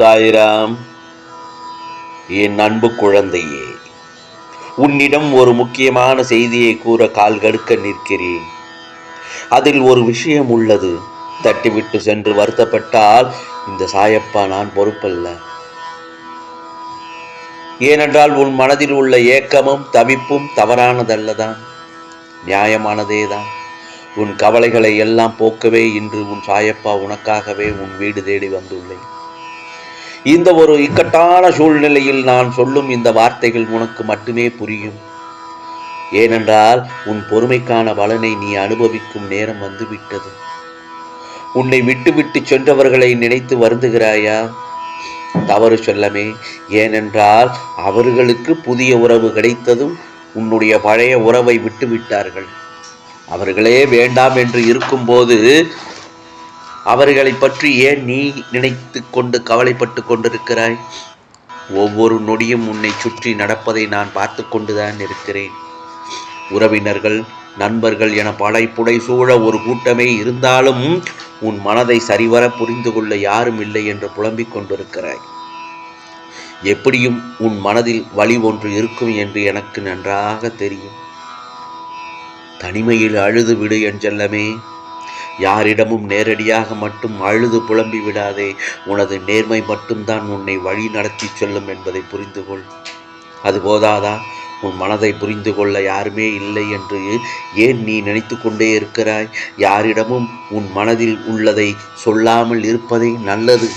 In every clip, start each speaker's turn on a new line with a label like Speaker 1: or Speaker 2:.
Speaker 1: சாய்ராம் என் அன்பு குழந்தையே உன்னிடம் ஒரு முக்கியமான செய்தியை கூற கால் கடுக்க நிற்கிறேன். அதில் ஒரு விஷயம் உள்ளது. தட்டிவிட்டு சென்று வருத்தப்பட்டால் இந்த சாயப்பா நான் பொறுப்பல்ல. ஏனென்றால் உன் மனதில் உள்ள ஏக்கமும் தவிப்பும் தவறானதல்லதான். நியாயமானதேதான். உன் கவலைகளை எல்லாம் போக்கவே இன்று உன் சாயப்பா உனக்காகவே உன் வீடு தேடி வந்துள்ளேன். இந்த ஒரு இக்கட்டான சூழ்நிலையில் நான் சொல்லும் இந்த வார்த்தைகள் உனக்கு மட்டுமே புரியும். ஏனென்றால் உன் பொறுமைக்கான பலனை நீ அனுபவிக்கும் நேரம் வந்துவிட்டது. உன்னை விட்டுவிட்டு சென்றவர்களை நினைத்து வருந்துகிறாயா? தவறு சொல்லமே. ஏனென்றால் அவர்களுக்கு புதிய உறவு கிடைத்ததும் உன்னுடைய பழைய உறவை விட்டுவிட்டார்கள். அவர்களே வேண்டாம் என்று இருக்கும்போது அவர்களை பற்றி ஏன் நீ நினைத்து கொண்டு கவலைப்பட்டு கொண்டிருக்கிறாய்? ஒவ்வொரு நொடியும் உன்னை சுற்றி நடப்பதை நான் பார்த்து கொண்டுதான் இருக்கிறேன். உறவினர்கள் நண்பர்கள் என படைப்புடை சூழ ஒரு கூட்டமே இருந்தாலும் உன் மனதை சரிவர புரிந்து கொள்ள யாரும் இல்லை என்று புலம்பிக் கொண்டிருக்கிறாய். எப்படியும் உன் மனதில் வழி ஒன்று இருக்கும் என்று எனக்கு நன்றாக தெரியும். தனிமையில் அழுது விடு எஞ்செல்லமே யாரிடமும் நேரடியாக மட்டும் அழுது புலம்பி விடாதே. உனது நேர்மை மட்டும்தான் உன்னை வழி நடத்தி செல்லும் என்பதை புரிந்து கொள். அது போதாதா? உன் மனதை புரிந்து கொள்ள யாருமே இல்லை என்று ஏன் நீ நினைத்து கொண்டே இருக்கிறாய்? யாரிடமும் உன் மனதில் உள்ளதை சொல்லாமல் இருப்பதே நல்லது.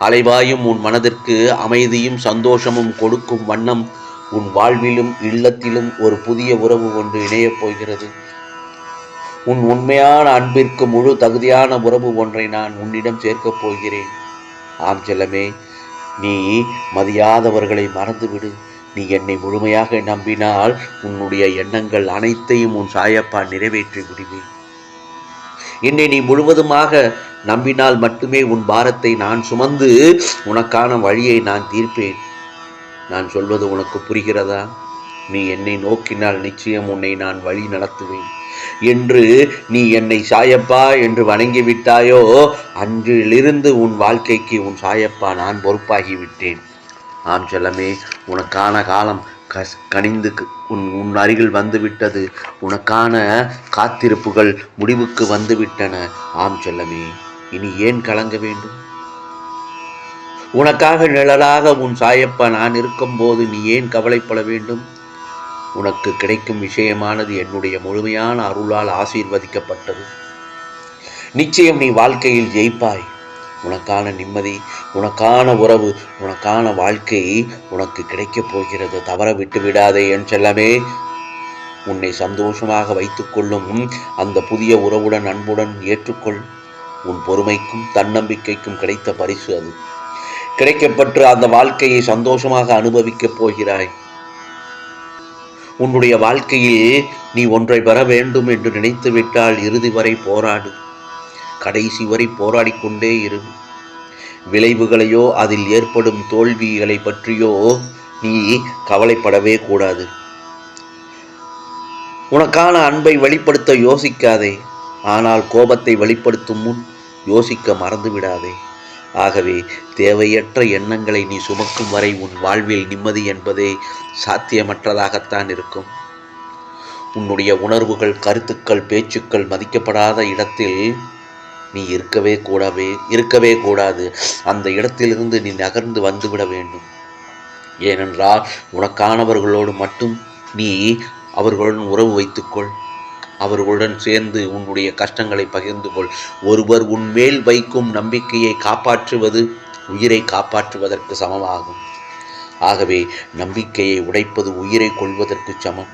Speaker 1: அலைவாயும் உன் மனதிற்கு அமைதியும் சந்தோஷமும் கொடுக்கும் வண்ணம் உன் வாழ்விலும் இல்லத்திலும் ஒரு புதிய உறவு ஒன்று இணையப் போகிறது. உன் உண்மையான அன்பிற்கு முழு தகுதியான உறவு ஒன்றை நான் உன்னிடம் சேர்க்கப் போகிறேன். ஆம் செல்லமே நீ மதியாதவர்களை மறந்துவிடு. நீ என்னை முழுமையாக நம்பினால் உன்னுடைய எண்ணங்கள் அனைத்தையும் உன் சாயப்பா நிறைவேற்றி விடுவேன். என்னை நீ முழுவதுமாக நம்பினால் மட்டுமே உன் பாரத்தை நான் சுமந்து உனக்கான வழியை நான் தீர்ப்பேன். நான் சொல்வது உனக்கு புரிகிறதா? நீ என்னை நோக்கினால் நிச்சயம் உன்னை நான் வழி நடத்துவேன். என்று நீ என்னை சாயப்பா என்று வணங்கி விட்டாயோ அன்றிலிருந்து உன் வாழ்க்கைக்கு உன் சாயப்பா நான் பொறுப்பாகி விட்டேன் ஆம் செல்லமே உனக்கான காலம் கஸ் கனிந்து உன் உன் அருகில் வந்துவிட்டது. உனக்கான காத்திருப்புகள் முடிவுக்கு வந்துவிட்டன. ஆம் செல்லமே இனி ஏன் கலங்க வேண்டும்? உனக்காக நிழலாக உன் சாயப்பா நான் இருக்கும்போது நீ ஏன் கவலைப்பட வேண்டும்? உனக்கு கிடைக்கும் விஷயமானது என்னுடைய முழுமையான அருளால் ஆசீர்வதிக்கப்பட்டது. நிச்சயம் நீ வாழ்க்கையில் ஜெயிப்பாய். உனக்கான நிம்மதி உனக்கான உறவு உனக்கான வாழ்க்கை உனக்கு கிடைக்கப் போகிறது. தவற விட்டு விடாதே என் செல்லமே. உன்னை சந்தோஷமாக வைத்துக்கொள்ளும் அந்த புதிய உறவுடன் அன்புடன் ஏற்றுக்கொள். உன் பொறுமைக்கும் தன்னம்பிக்கைக்கும் கிடைத்த பரிசு அது. கிடைக்கப்பட்டு அந்த வாழ்க்கையை சந்தோஷமாக அனுபவிக்கப் போகிறாய். உன்னுடைய வாழ்க்கையில் நீ ஒன்றை பெற வேண்டும் என்று நினைத்து விட்டால் இறுதி வரை போராடு. கடைசி வரை போராடி கொண்டே இரு. விளைவுகளையோ அதில் ஏற்படும் தோல்விகளை பற்றியோ நீ கவலைப்படவே கூடாது. உனக்கான அன்பை வெளிப்படுத்த யோசிக்காதே. ஆனால் கோபத்தை வெளிப்படுத்தும் முன் யோசிக்க மறந்துவிடாதே. ஆகவே தேவையற்ற எண்ணங்களை நீ சுமக்கும் வரை உன் வாழ்வில் நிம்மதி என்பதே சாத்தியமற்றதாகத்தான் இருக்கும். உன்னுடைய உணர்வுகள் கருத்துக்கள் பேச்சுக்கள் மதிக்கப்படாத இடத்தில் நீ இருக்கவே கூடவே இருக்கவே கூடாது. அந்த இடத்திலிருந்து நீ நகர்ந்து வந்துவிட வேண்டும். ஏனென்றால் உனக்கானவர்களோடு மட்டும் நீ அவர்களுடன் உறவு வைத்துக்கொள். அவர்களுடன் சேர்ந்து உன்னுடைய கஷ்டங்களை பகிர்ந்து கொள். ஒருவர் உன் மேல் வைக்கும் நம்பிக்கையை காப்பாற்றுவது உயிரை காப்பாற்றுவதற்கு சமமாகும். ஆகவே நம்பிக்கையை உடைப்பது உயிரை கொள்வதற்கு சமம்.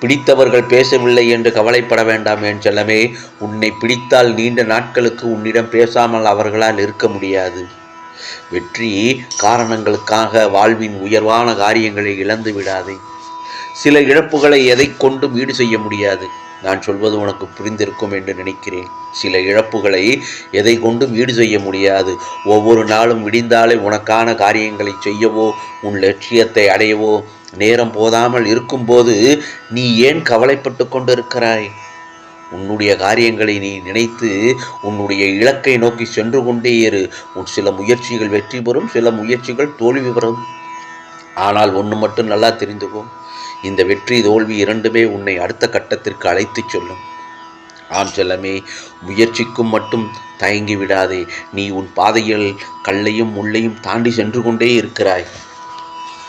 Speaker 1: பிடித்தவர்கள் பேசவில்லை என்று கவலைப்பட வேண்டாம் என் செல்லமே. உன்னை பிடித்தால் நீண்ட நாட்களுக்கு உன்னிடம் பேசாமல் அவர்களால் இருக்க முடியாது. வெற்றி காரணங்களுக்காக வாழ்வின் உயர்வான காரியங்களை இழந்து விடாதே. சில இழப்புகளை எதை கொண்டும் ஈடு செய்ய முடியாது. நான் சொல்வது உனக்கு புரிந்திருக்கும் என்று நினைக்கிறேன். சில இழப்புகளை எதை கொண்டும் ஈடு செய்ய முடியாது. ஒவ்வொரு நாளும் விடிந்தாலே உனக்கான காரியங்களை செய்யவோ உன் லட்சியத்தை அடையவோ நேரம் போதாமல் இருக்கும்போது நீ ஏன் கவலைப்பட்டு கொண்டிருக்கிறாய்? உன்னுடைய காரியங்களை நீ நினைத்து உன்னுடைய இலக்கை நோக்கி சென்று கொண்டே இரு. உன் சில முயற்சிகள் வெற்றி பெறும் சில முயற்சிகள் தோல்வி பெறும். ஆனால் ஒன்று மட்டும் நல்லா தெரிந்துக்கும் இந்த வெற்றி தோல்வி இரண்டுமே உன்னை அடுத்த கட்டத்திற்கு அழைத்துச் சொல்லும். ஆம் செல்லமே முயற்சிக்கும் மட்டும் தயங்கி விடாதே. நீ உன் பாதையில் கல்லையும் முள்ளையும் தாண்டி சென்று கொண்டே இருக்கிறாய்.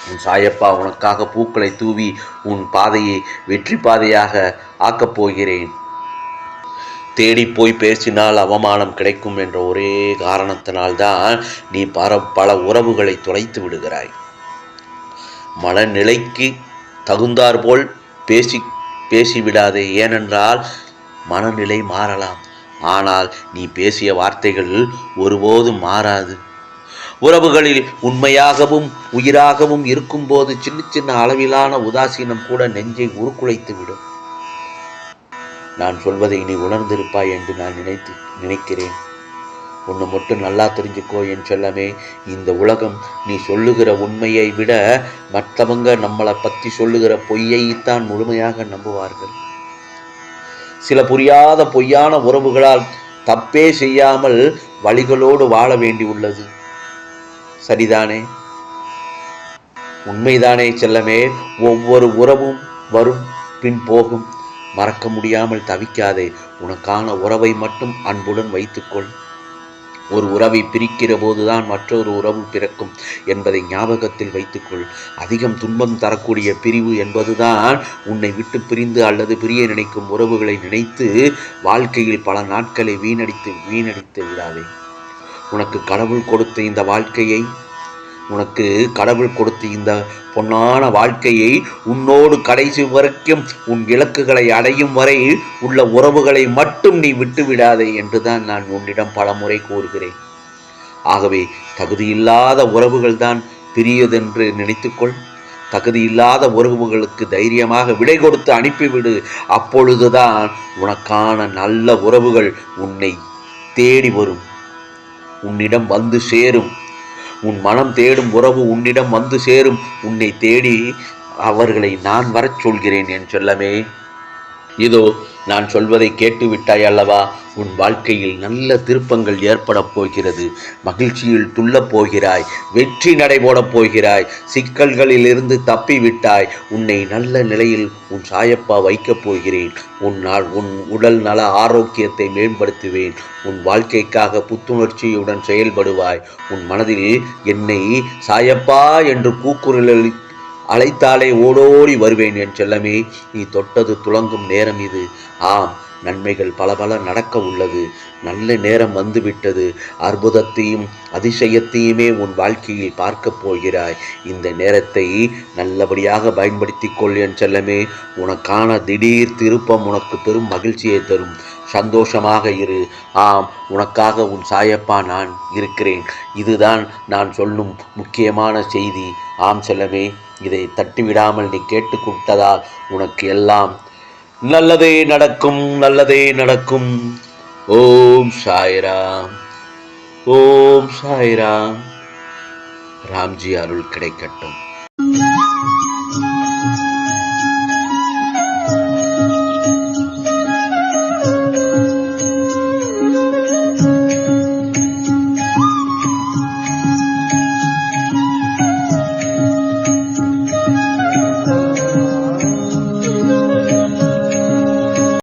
Speaker 1: உன் சாயப்பா உனக்காக பூக்களை தூவி உன் பாதையை வெற்றி பாதையாக ஆக்கப் போகிறேன். தேடி போய் பேசினால் அவமானம் கிடைக்கும் என்ற ஒரே காரணத்தினால்தான் நீ பல பல உறவுகளை தொலைத்து விடுகிறாய். மனநிலைக்கு தகுந்தாற்போல் பேசி பேசிவிடாதே. ஏனென்றால் மனநிலை மாறலாம். ஆனால் நீ பேசிய வார்த்தைகள் ஒருபோதும் மாறாது. உறவுகளில் உண்மையாகவும் உயிராகவும் இருக்கும்போது சின்ன சின்ன அளவிலான உதாசீனம் கூட நெஞ்சை உருக்குலைத்து விடும் நான் சொல்வதை நீ உணர்ந்திருப்பாய் என்று நான் நினைத்து நினைக்கிறேன். ஒன்று மட்டும் நல்லா தெரிஞ்சுக்கோ என் செல்லமே. இந்த உலகம் நீ சொல்லுகிற உண்மையை விட மற்றவங்க நம்மளை பற்றி சொல்லுகிற பொய்யைத்தான் முழுமையாக நம்புவார்கள். சில புரியாத பொய்யான உறவுகளால் தப்பே செய்யாமல் வழிகளோடு வாழ வேண்டியுள்ளது சரிதானே? உண்மைதானே செல்லமே. ஒவ்வொரு உறவும் வரும் பின் போகும். மறக்க முடியாமல் தவிக்காதே. உனக்கான உறவை மட்டும் அன்புடன் வைத்துக்கொள். ஒரு உறவை பிரிக்கிற போதுதான் மற்றொரு உறவு பிறக்கும் என்பதை ஞாபகத்தில் வைத்துக்கொள். அதிகம் துன்பம் தரக்கூடிய பிரிவு என்பதுதான் உன்னை விட்டு பிரிந்து அல்லது பிரிய நினைக்கும் உறவுகளை நினைத்து வாழ்க்கையில் பல நாட்களை வீணடித்து வீணடித்து விடாதே. உனக்கு கடவுள் கொடுத்த இந்த வாழ்க்கையை உனக்கு கடவுள் கொடுத்த இந்த பொன்னான வாழ்க்கையை உன்னோடு கடைசி வரைக்கும் உன் இலக்குகளை அடையும் வரை உள்ள உறவுகளை மட்டும் நீ விட்டு விடாதே என்றுதான் நான் உன்னிடம் பலமுறை கூறுகிறேன். ஆகவே தகுதியில்லாத உறவுகள் தான் பிரியதென்று நினைத்துக்கொள். தகுதியில்லாத உறவுகளுக்கு தைரியமாக விடை கொடுத்து அனுப்பிவிடு. அப்பொழுதுதான் உனக்கான நல்ல உறவுகள் உன்னை தேடி வரும். உன்னிடம் வந்து சேரும். உன் மனம் தேடும் உறவு உன்னிடம் வந்து சேரும். உன்னை தேடி அவர்களை நான் வரச் சொல்கிறேன் என் சொல்லமே. இதோ நான் சொல்வதை கேட்டு விட்டாய் அல்லவா உன் வாழ்க்கையில் நல்ல திருப்பங்கள் ஏற்படப் போகிறது. மகிழ்ச்சியில் துள்ளப் போகிறாய். வெற்றி நடைபோடப் போகிறாய். சிக்கல்களில் இருந்து தப்பி விட்டாய் உன்னை நல்ல நிலையில் உன் சாயப்பா வைக்கப் போகிறேன். உன் நாள் உன் உடல் நல ஆரோக்கியத்தை மேம்படுத்துவேன். உன் வாழ்க்கைக்காக புத்துணர்ச்சியுடன் செயல்படுவாய். உன் மனதில் என்னை சாயப்பா என்று கூக்குரல் அழைத்தாலே ஓடோடி வருவேன் என் செல்லமே. நீ தொட்டது துளங்கும் நேரம் இது. ஆம் நன்மைகள் பல பல நடக்க உள்ளது. நல்ல நேரம் வந்துவிட்டது. அற்புதத்தையும் அதிசயத்தையுமே உன் வாழ்க்கையில் பார்க்கப் போகிறாய். இந்த நேரத்தை நல்லபடியாக பயன்படுத்தி கொள் என் செல்லமே. உனக்கான திடீர் திருப்பம் உனக்கு பெரும் மகிழ்ச்சியை தரும். சந்தோஷமாக இரு. ஆம் உனக்காக உன் சாயப்பா நான் இருக்கிறேன். இதுதான் நான் சொல்லும் முக்கியமான செய்தி. ஆம் செல்லமே இதை தட்டிவிடாமல் நீ கேட்டுக்கொண்டதால் உனக்கு எல்லாம் நல்லதே நடக்கும் நல்லதே நடக்கும். ஓம் சாய்ராம் ஓம் சாய்ராம். ராம்ஜி அருள் கிடைக்கட்டும்.